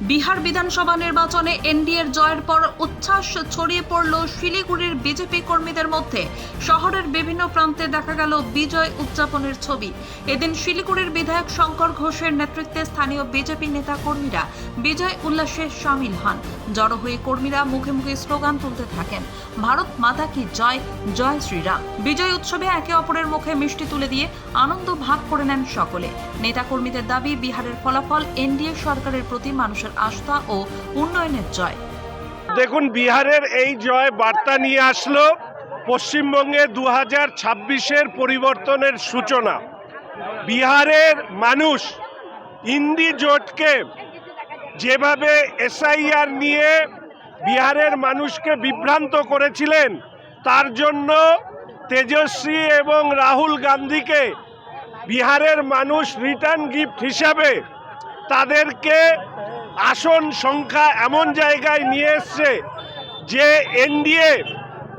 বিহার বিধানসভা নির্বাচনে এনডিএর জয়ের পর উচ্ছ্বাস ছড়িয়ে পড়ল শিলিগুড়ির বিজেপি কর্মীদের মধ্যে। শহরের বিভিন্ন প্রান্তে দেখা গেল বিজয় উদযাপনের ছবি। এদিন শিলিগুড়ির বিধায়ক শঙ্কর ঘোষের নেতৃত্বে স্থানীয় বিজেপি নেতা কর্মীরা বিজয় উল্লাসে সামিল হন। জড়ো হয়ে কর্মীরা মুখে মুখে স্লোগান তুলতে থাকেন। ভারত মাতা কি জয়? জয় শ্রীরাম। বিজয় উৎসবে একে অপরের মুখে মিষ্টি তুলে দিয়ে আনন্দ ভাগ করে নেন সকলে। নেতাকর্মীদের দাবি, বিহারের ফলাফল এনডিএ সরকারের প্রতি মানুষের আস্থা ও উন্নয়নের জয়। দেখুন, বিহারের এই জয় বার্তা নিয়ে আসলো পশ্চিমবঙ্গে দু হাজার ছাব্বিশের পরিবর্তনের সূচনা। বিহারের মানুষ ইন্ডি জোটকে যেভাবে এসআইআর নিয়ে বিহারের মানুষকে বিভ্রান্ত করেছিলেন, তার জন্য তেজস্বী এবং রাহুল গান্ধীকে বিহারের মানুষ রিটার্ন গিফট হিসাবে তাদেরকে আসন সংখ্যা এমন জায়গায় নিয়ে এসছে যে এনডিএ,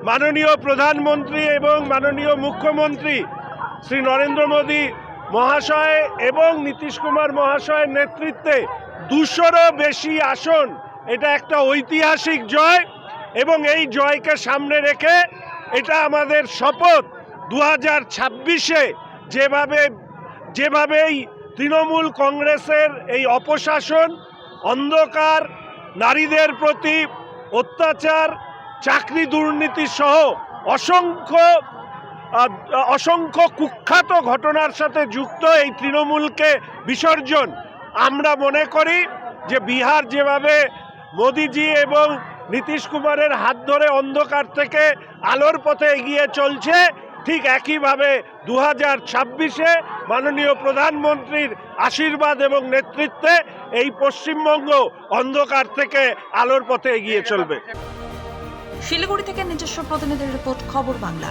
মাননীয় প্রধানমন্ত্রী এবং মাননীয় মুখ্যমন্ত্রী শ্রী নরেন্দ্র মোদী মহাশয় এবং নীতিশ কুমার মহাশয়ের নেতৃত্বে দুশোরও বেশি আসন। এটা একটা ঐতিহাসিক জয় এবং এই জয়কে সামনে রেখে এটা আমাদের শপথ দু হাজার ছাব্বিশে যেভাবে যেভাবেই তৃণমূল কংগ্রেসের এই অপশাসন অন্ধকার, নারীদের প্রতি অত্যাচার, চাকরি দুর্নীতি সহ অসংখ্য অসংখ্য কুখ্যাত ঘটনার সাথে যুক্ত এই তৃণমূলকে বিসর্জন। আমরা মনে করি যে বিহার যেভাবে মোদিজি এবং নীতিশ কুমারের হাত ধরে অন্ধকার থেকে আলোর পথে এগিয়ে চলছে ঠিক একইভাবে দু হাজার ছাব্বিশে মাননীয় প্রধানমন্ত্রীর আশীর্বাদ এবং নেতৃত্বে এই পশ্চিমবঙ্গ অন্ধকার থেকে আলোর পথে এগিয়ে চলবে। শিলিগুড়ি থেকে নিজস্ব প্রতিনিধির রিপোর্ট, খবর বাংলা।